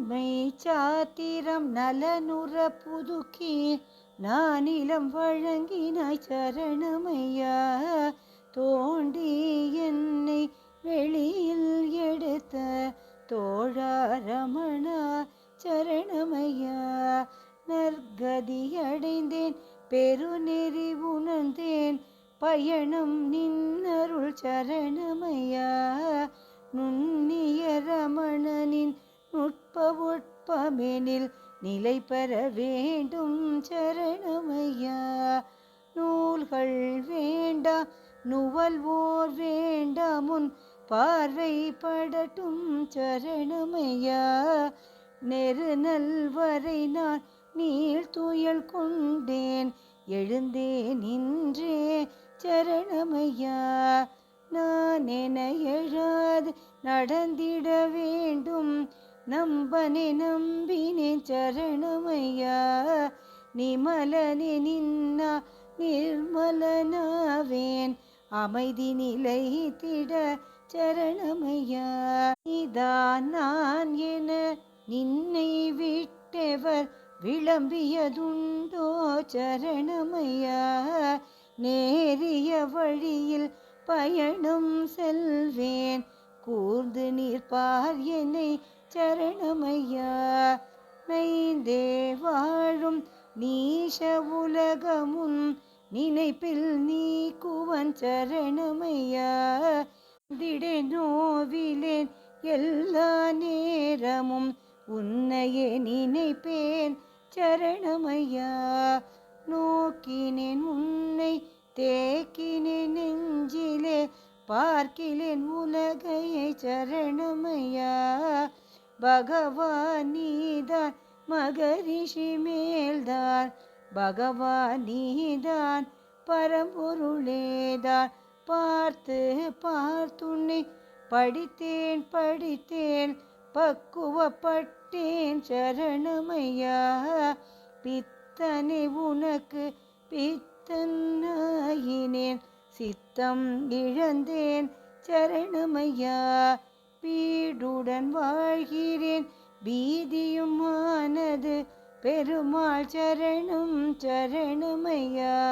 நன்மை சாத்திரம் நலனுற புதுக்கி நானிலம் வழங்கினாய் சரணமையா. தோண்டி என்னை வெளியில் எடுத்த தோழாரமணா சரணமையா. நற்கதி அடைந்தேன் பெருநெறி உணர்ந்தேன் பயணம் நின்னருள் சரணமையா. நுண்ணிய ரமணனின் நுட்ப உட்பமெனில் நிலை பெற வேண்டும் சரணமையா. நூல்கள் வேண்டா நுவல்வோர் வேண்டா முன் பார்வை படட்டும் சரணமையா. நெருநல் வரை நான் நீள் தூயல் கொண்டேன் எழுந்தேன் நின்றே சரணமையா. நான் என எழாது நடந்திட வேண்டும் நம்பனே நம்பினேன் சரணமையா நிமலனே நின்னா நிர்மலனாவேன் அமைதி நிலை திட சரணமையா. நீதான் நான் என நின்னை விட்டவர் விளம்பியதுண்டோ சரணமையா. நேரிய வழியில் பயணம் செல்வேன் கூர்ந்து நிற்பார் என்னை சரணமையா. நைந்தே வாழும் நீஷ உலகமுன் நினைப்பில் நீ குவன் சரணமையா. திடே நோவிலேன் எல்லா நேரமும் உன்னையே நினைப்பேன் சரணமையா. நோக்கினேன் உன்னை தேக்கினேன் நெஞ்சிலே பார்க்கிலேன் உலகையை சரணமையா. பகவான் மகரிஷி மேல்தான் பகவான் நீதான் பரம்பொருளேதான் பார்த்து பார்த்துன்னை படித்தேன் படித்தேன் பக்குவப்பட்டேன் சரணமையா. பித்தனை உனக்கு பித்தனாயினேன் சித்தம் இழந்தேன் சரணமையா. வீடுடன் வாழ்கிறேன். பீதியும் ஆனது பெருமாள் சரணம் சரணமையா.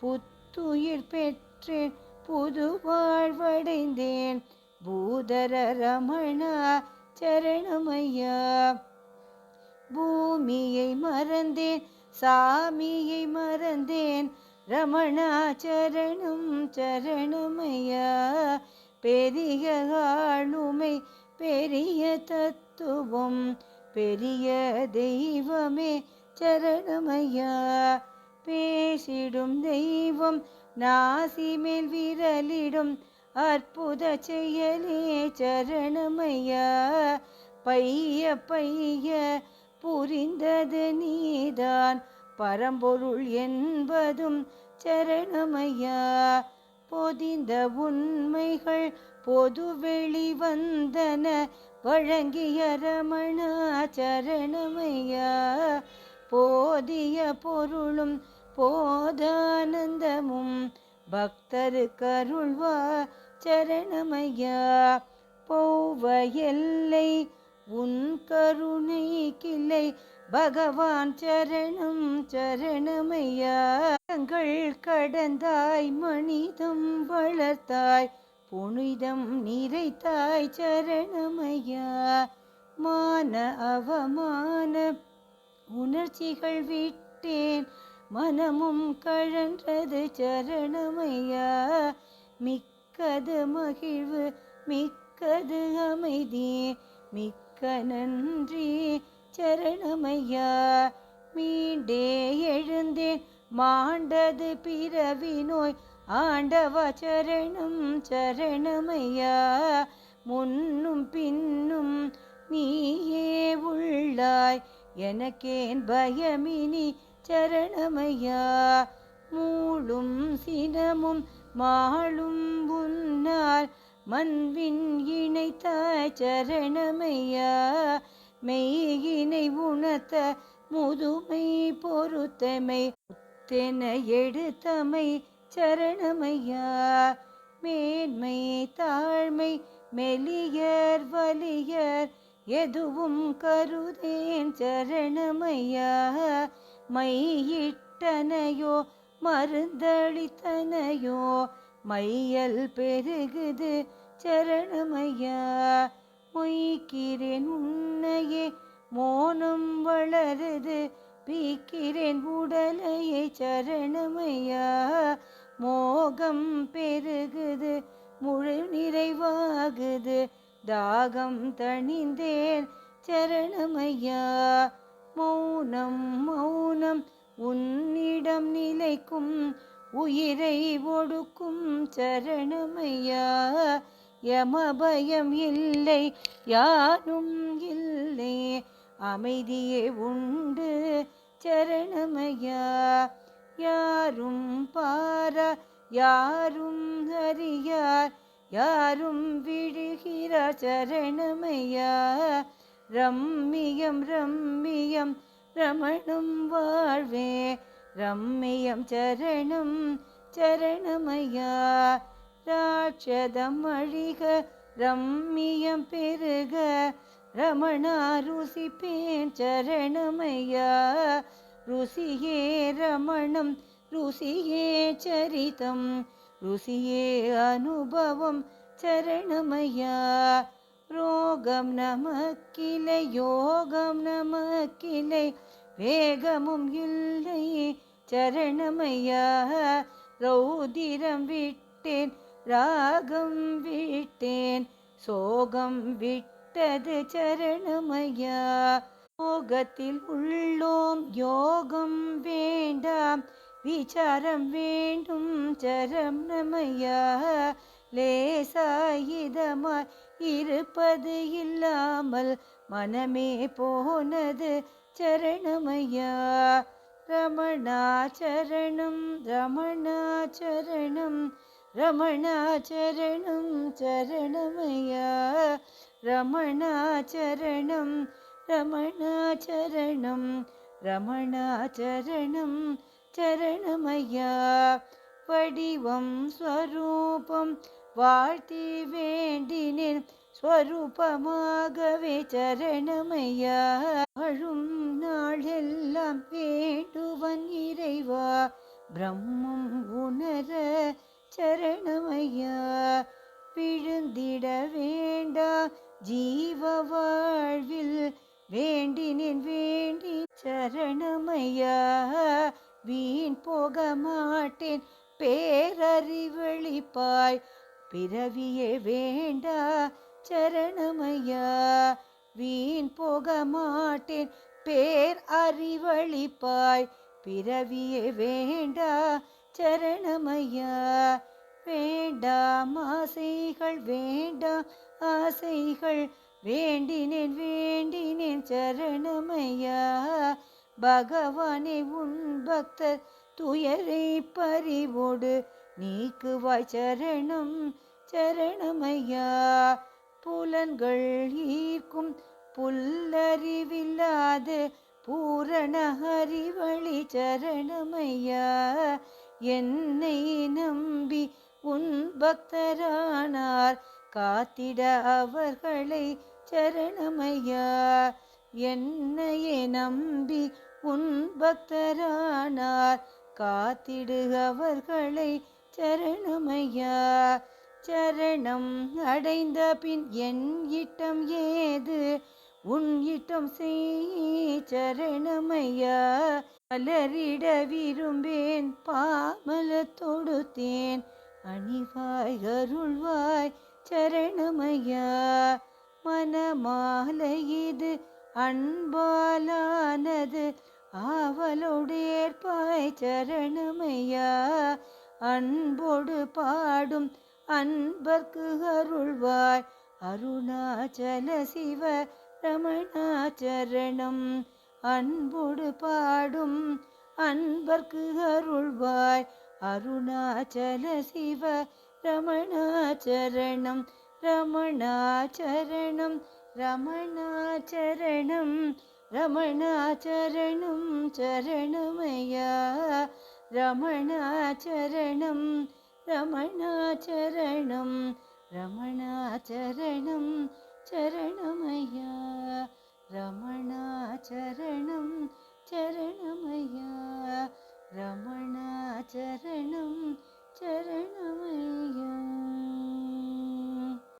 புத்துயிர் பெற்றேன் புது வாழ்வடைந்தேன். பூதர ரமணா சரணமையா. பூமியை மறந்தேன் சாமியை மறந்தேன். ரமணா சரணம் சரணமையா. பெரிய ஆளுமை பெரிய தத்துவம் பெரிய தெய்வமே சரணமையா? பேசிடும் தெய்வம் நாசி மேல் விரலிடும் அற்புத செயலே சரணமையா? பைய பைய புரிந்தது நீதான் பரம்பொருள் என்பதும் சரணமையா? பொதிந்த உண்மைகள் பொது வெளிவந்தன. வழங்கிய ரமணா சரணமையா போதிய பொருளும் போதானந்தமும் பக்தரு கருள்வா சரணமையா? போவ எல்லை உன் கருணை கிளை பகவான் சரணம் சரணமையா தங்கள் கடந்தாய் மனிதம் வளர்த்தாய். புனிதம் நிறைத்தாய் சரணமையா மான அவமான உணர்ச்சிகள் விட்டேன். மனமும் கழன்றது சரணமையா மிக்கது மகிழ்வு மிக்கது அமைதி. மிக்க நன்றி. சரணமையா மீண்டே எழுந்தேன். மாண்டது பிறவி நோய் ஆண்டவ சரணம் சரணமையா முன்னும் பின்னும் நீயே உள்ளாய். எனக்கேன் பயமினி சரணமையா மூளும் சினமும் மாளும் உன்னால். மண்வின் இணைத்தாய் சரணமையா மெய்யினை உணர்த்த முதுமை பொறுத்தமை தென எடுத்தமை சரணமையா? மேன்மை தாழ்மை மெலியர் வலியர் எதுவும் கருதேன் சரணமையா? மையிட்டனையோ மருந்தளித்தனையோ மையல் பெருகுது சரணமையா? மொய்க்கிறேன் உன்னையே மோனம் வளருது. பீக்கிறேன் உடலையை சரணமையா. மோகம் பெருகுது முழு நிறைவாகுது. தாகம் தணிந்தேன் சரணமையா. மௌனம் மௌனம் உன்னிடம் நிலைக்கும் உயிரை ஒடுக்கும் சரணமையா. யமபயம் இல்லை யாரும் இல்லை. அமைதியே உண்டு சரணமையா. யாரும் பாரா யாரும் அறியார் யாரும் விழுகிறார் சரணமையா. ரம்மியம் ரம்மியம் ரமணம் வாழ்வே. ரம்மியம் சரணம் சரணமையா. ராட்சதம் அழிக ரம்மியம் பெருக ரமணா ருசிப்பேன் சரணமையா ருசியே ரமணம் ருசியே சரிதம் ருசியே அனுபவம் சரணமையா. ரோகம் நமக்கிலை யோகம் நமக்கிலை வேகமும் இல்லை சரணமையா. ரௌதிரம் விட்டேன் ராகம் விட்டேன். சோகம் விட்டது சரணமையா போகத்தில் உள்ளோம் யோகம் வேண்டாம். விசாரம் வேண்டும் சரணமையா லேசாயுதமாய் இருப்பது இல்லாமல் மனமே போனது சரணமையா ரமணாச்சரணம் ரமணாச்சரணம் ரமணாச்சரணம் சரணமையா. ரமணாச்சரணம் ரமணாச்சரணம் ரமணாச்சரணம் சரணமையா. வடிவம் ஸ்வரூபம் வாழ்த்தி வேண்டினேன் ஸ்வரூபமாகவே சரணமையா. வாழும் நாளெல்லாம் வேண்டுவன் இறைவா பிரம்மம் உணர சரணமையா? பிழுந்திட வேண்டா ஜீவ வாழ்வில். வேண்டினேன் வேண்டி சரணமையா? வீண் போக மாட்டேன் பேரறிவழிப்பாய். பிறவியே வேண்டா சரணமையா? வீண் போக மாட்டேன் பேர் அறிவழிப்பாய் பிறவியே வேண்டா சரணமையா. வேண்டாம் ஆசைகள் வேண்டாம் ஆசைகள் வேண்டினேன் வேண்டினேன் சரணமையா. பகவானே உன் பக்தர் துயரை பறிவோடு நீக்குவாய் சரணம் சரணமையா. புலன்கள் ஈர்க்கும் புல்லறிவில்லாது பூரண அறிவழி சரணமையா. என்னை நம்பி உன் பக்தரானார். காத்திட அவர்களை சரணமையா. என்னையே நம்பி உன் பக்தரானார். காத்திடு அவர்களை சரணமையா. சரணம் அடைந்த பின் என் இட்டம் ஏது? உன் இட்டம் செய் சரணமையா மலரிட விரும்பேன் பாமல தொடுத்தேன். அணிவாய் அருள்வாய் சரணமையா மனமாலை இது அன்பாலானது. ஆவலோடேற்பாய் சரணமையா அன்போடு பாடும் அன்பர்க்கு அருள்வாய். அருணாச்சல சிவ ரமணாச்சரணம். அன்போடு பாடும் அன்பர்க்கு அருள்வாய். அருணாச்சல சிவ ரமணாச்சரணம். ரமணாச்சரணம் ரமணாச்சரணம் ரமணாச்சரணம் சரணமையா. ரமணாச்சரணம் ரமணாச்சரணம் ரமணாச்சரணம் சரணமையா ரமணா சரணம் சரணமையா ரமணா சரணம் சரணமையா